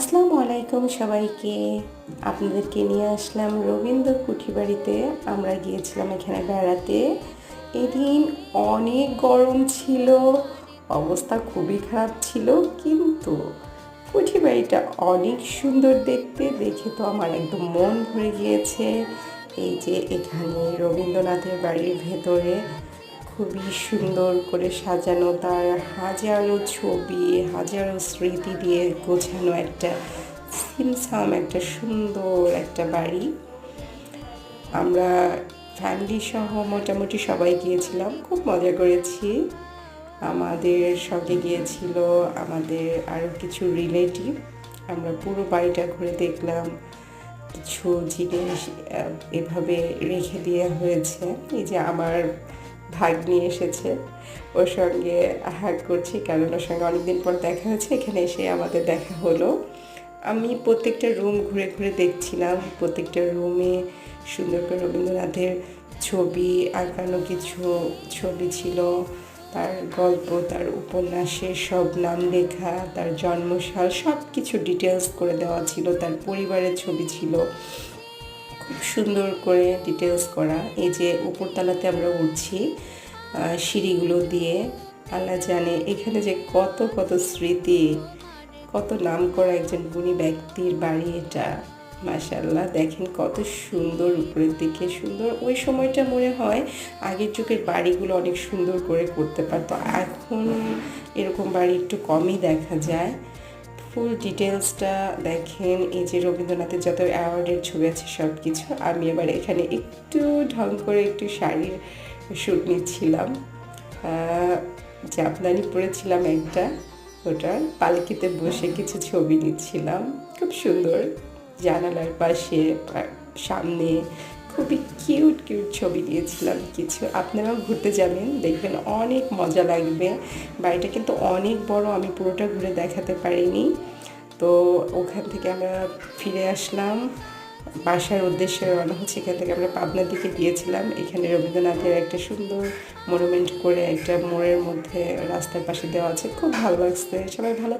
আসসালামু আলাইকুম সবাইকে। আপনাদেরকে নিয়ে আসলাম রবীন্দ্র কুঠি বাড়িতে আমরা গিয়েছিলাম এখানে বেড়াতে। এদিন অনেক গরম ছিল, অবস্থা খুবই খারাপ ছিল, কিন্তু কুঠি বাড়িটা অনেক সুন্দর দেখতে, দেখে তো আমার একদম মন ভরে গিয়েছে। এই যে এখানে রবীন্দ্রনাথের বাড়ির ভেতরে খুবই সুন্দর করে সাজানো, তার হাজারো ছবি, হাজারো স্মৃতি দিয়ে গোছানো একটা সিমসাম, একটা সুন্দর একটা বাড়ি। আমরা ফ্যামিলি সহ মোটামুটি সবাই গিয়েছিলাম, খুব মজা করেছি। আমাদের সঙ্গে গিয়েছিল আমাদের আরও কিছু রিলেটিভ আমরা পুরো বাড়িটা ঘুরে দেখলাম। কিছু জিনিস এভাবে রেখে দেওয়া হয়েছে। এই যে আমার ভাগ নিয়ে এসেছে। ওর সঙ্গে হাগ করছি কারণ ওর সঙ্গে অনেকদিন পর দেখা হয়েছে, এখানে এসে আমাদের দেখা হলো। আমি প্রত্যেকটা রুম ঘুরে ঘুরে দেখছিলাম, প্রত্যেকটা রুমে সুন্দর করে রবীন্দ্রনাথের ছবি আঁকানো কিছু ছবি ছিল, তার গল্প, তার উপন্যাসের সব নাম লেখা, তার জন্মসাল সব কিছু ডিটেলস করে দেওয়া ছিল, তার পরিবারের ছবি ছিল। খুব সুন্দর করে ডিটেলস করা। এই যে উপরতলাতে আমরা উঠছি সিঁড়িগুলো দিয়ে, আল্লাহ জানে এখানে যে কত কত স্মৃতি, কত নাম করা একজন গুণী ব্যক্তির বাড়ি এটা। মাশাল্লাহ দেখেন কত সুন্দর উপরের দিকে, সুন্দর। ওই সময়টা মনে হয় আগের যুগের বাড়িগুলো অনেক সুন্দর করে করতে পারতো। এখন এরকম বাড়ি একটু কমই দেখা যায়। ফুল ডিটেলসটা দেখেন, এই যে রবীন্দ্রনাথের যত অ্যাওয়ার্ডের ছবি আছে সব কিছু আমি এবার এখানে একটু ঢং করে একটু শাড়ির শ্যুট নিচ্ছিলাম। জামদানি পরেছিলাম একটা ওটা পালকিতে বসে কিছু ছবি নিচ্ছিলাম। খুব সুন্দর জানালার পাশে সামনে খুবই কিউট কিউট ছবি দিয়েছিলাম কিছু। আপনারাও ঘুরতে যাবেন, দেখবেন অনেক মজা লাগবে। বাড়িটা কিন্তু অনেক বড়, আমি পুরোটা ঘুরে দেখাতে পারিনি। তো ওখান থেকে আমরা ফিরে আসলাম। বাসার উদ্দেশ্যে রওনা হচ্ছে, এখান থেকে আমরা পাবনার দিকে গিয়েছিলাম। এখানে রবীন্দ্রনাথের একটা সুন্দর মনুমেন্ট করে একটা মোড়ের মধ্যে রাস্তার পাশে দেওয়া আছে। খুব ভালো লাগছে। সবাই ভালো